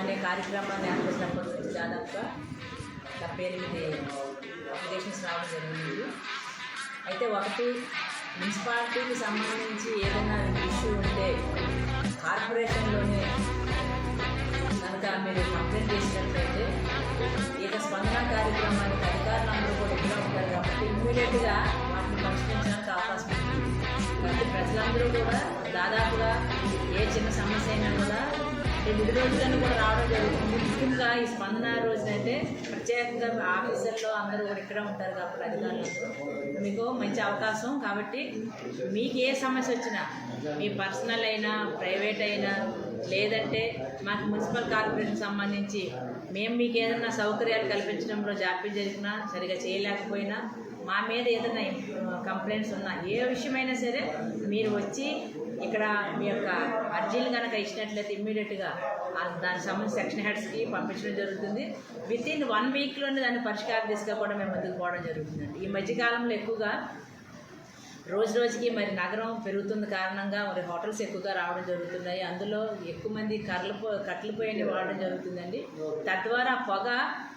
అనే కార్యక్రమాన్ని ఏర్పడినప్పటి నుంచి దాదాపుగా డెబ్బై ఎనిమిది అప్లికేషన్స్ రావడం జరిగింది. అయితే ఒకటి మున్సిపాలిటీకి సంబంధించి ఏదైనా ఇష్యూ ఉంటే కార్పొరేషన్లోనే కనుక మీరు కంప్లైంట్ చేసినట్లయితే ఈత స్పందన కార్యక్రమానికి అధికారులందరూ కూడా ఇక్కడ ఉంటారు కాబట్టి ఇమ్మీడియట్గా వాటిని పరిష్కరించడానికి అవకాశం ఉంది. కాబట్టి ప్రజలందరూ కూడా దాదాపుగా రెండు రోజులను కూడా రావడం జరుగుతుంది. ముఖ్యంగా ఈ స్పందన రోజునైతే ప్రత్యేకంగా ఆఫీసర్లో అందరూ కూడా ఇక్కడ ఉంటారు కాబట్టి అధికారులందరూ. మీకు మంచి అవకాశం కాబట్టి మీకు ఏ సమస్య వచ్చినా మీ పర్సనల్ అయినా ప్రైవేట్ అయినా లేదంటే మాకు మున్సిపల్ కార్పొరేషన్ సంబంధించి మేము మీకు ఏదైనా సౌకర్యాలు కల్పించడంలో జాప్యం జరిగినా సరిగా చేయలేకపోయినా మా మీద ఏదైనా కంప్లైంట్స్ ఉన్నా ఏ విషయమైనా సరే మీరు వచ్చి ఇక్కడ మీ యొక్క అర్జీలు కనుక ఇచ్చినట్లయితే ఇమ్మీడియట్గా దానికి సంబంధించి సెక్షన్ హెడ్స్కి పంపించడం జరుగుతుంది. విత్ ఇన్ వన్ వీక్లోనే దాన్ని పరిష్కారం తీసుకపోవడం మేము ముందుకు పోవడం జరుగుతుందండి. ఈ మధ్యకాలంలో ఎక్కువగా రోజు రోజుకి మరి నగరం పెరుగుతున్న కారణంగా మరి హోటల్స్ ఎక్కువగా రావడం జరుగుతున్నాయి అందులో ఎక్కువ మంది కర్రలు పో కట్టెలు వాడడం జరుగుతుందండి. తద్వారా పొగ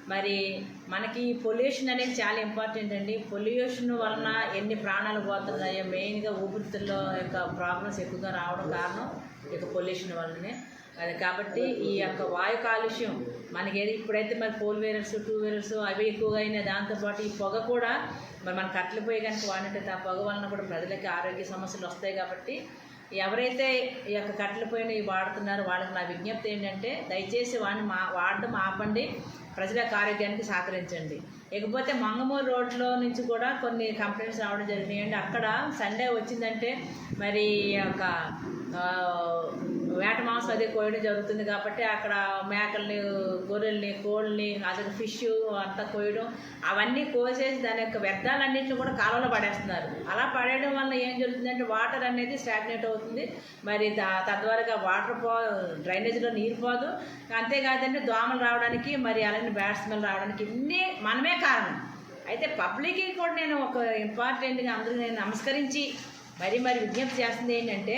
మరి మనకి పొల్యూషన్ అనేది చాలా ఇంపార్టెంట్ అండి. పొల్యూషన్ వలన ఎన్ని ప్రాణాలు పోతున్నాయో మెయిన్గా ఊపిరితిత్తుల్లో యొక్క ప్రాబ్లమ్స్ ఎక్కువగా రావడం కారణం ఈ యొక్క పొల్యూషన్ వల్లనే. అది కాబట్టి ఈ యొక్క వాయు కాలుష్యం మనకి ఏది ఇప్పుడైతే మరి ఫోర్ వీలర్స్ టూ వీలర్స్ అవి ఎక్కువగా అయినాయి దాంతోపాటు ఈ పొగ కూడా మరి మన కట్టెలు పోయి కనుక వాడినట్టయితే ఆ పొగ వలన కూడా ప్రజలకి ఆరోగ్య సమస్యలు వస్తాయి కాబట్టి ఎవరైతే ఈ యొక్క కట్టెలు పోయిన వాడుతున్నారో వాళ్ళకి నా విజ్ఞప్తి ఏంటంటే దయచేసి వాడిని మా వాడడం ఆపండి. ప్రజల ఆరోగ్యానికి సహకరించండి. ఇకపోతే మంగమూరు రోడ్లో నుంచి కూడా కొన్ని కంప్లైంట్స్ రావడం జరిగినాయండి. అక్కడ సండే వచ్చిందంటే మరి ఒక వేట మాంసం అది కోయడం జరుగుతుంది కాబట్టి అక్కడ మేకల్ని గొర్రెల్ని కోళ్ళని అసలు ఫిష్ అంతా కోయడం అవన్నీ కోసేసి దాని యొక్క వ్యర్థాలన్నింటినీ కూడా కాలంలో పడేస్తున్నారు. అలా పడేయడం వల్ల ఏం జరుగుతుందంటే వాటర్ అనేది స్టాగ్నేట్ అవుతుంది. మరి తద్వారాగా వాటర్ పో డ్రైనేజీలో నీరు పోదు. అంతేకాదండి దోమలు రావడానికి మరి అలాగే బ్యాడ్ స్మెల్ రావడానికి ఇన్ని మనమే కారణం. అయితే పబ్లిక్కి కూడా నేను ఒక ఇంపార్టెంట్గా అందరూ నేను నమస్కరించి మరి మరి విజ్ఞప్తి చేస్తుంది ఏంటంటే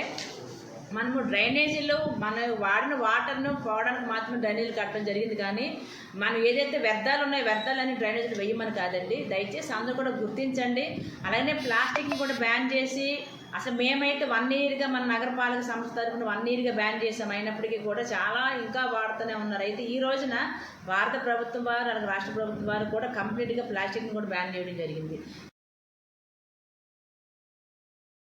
మనము డ్రైనేజీలో మన వాడిన వాటర్ను పోవడానికి మాత్రం డ్రైనేజీలు కట్టడం జరిగింది కానీ మనం ఏదైతే వ్యర్థాలు ఉన్నాయో వ్యర్థాలన్నీ డ్రైనేజీలు వేయమని కాదండి. దయచేసి అందరూ కూడా గుర్తించండి. అలాగే ప్లాస్టిక్ని కూడా బ్యాన్ చేసి అసలు మేమైతే వన్ ఇయర్గా మన నగరపాలక సంస్థ తరఫున వన్ ఇయర్గా బ్యాన్ చేసాం అయినప్పటికీ కూడా చాలా ఇంకా వాడుతూనే ఉన్నారు. అయితే ఈ రోజున భారత ప్రభుత్వం వారు అలాగే రాష్ట్ర ప్రభుత్వం వారు కూడా కంప్లీట్గా ప్లాస్టిక్ని కూడా బ్యాన్ చేయడం జరిగింది.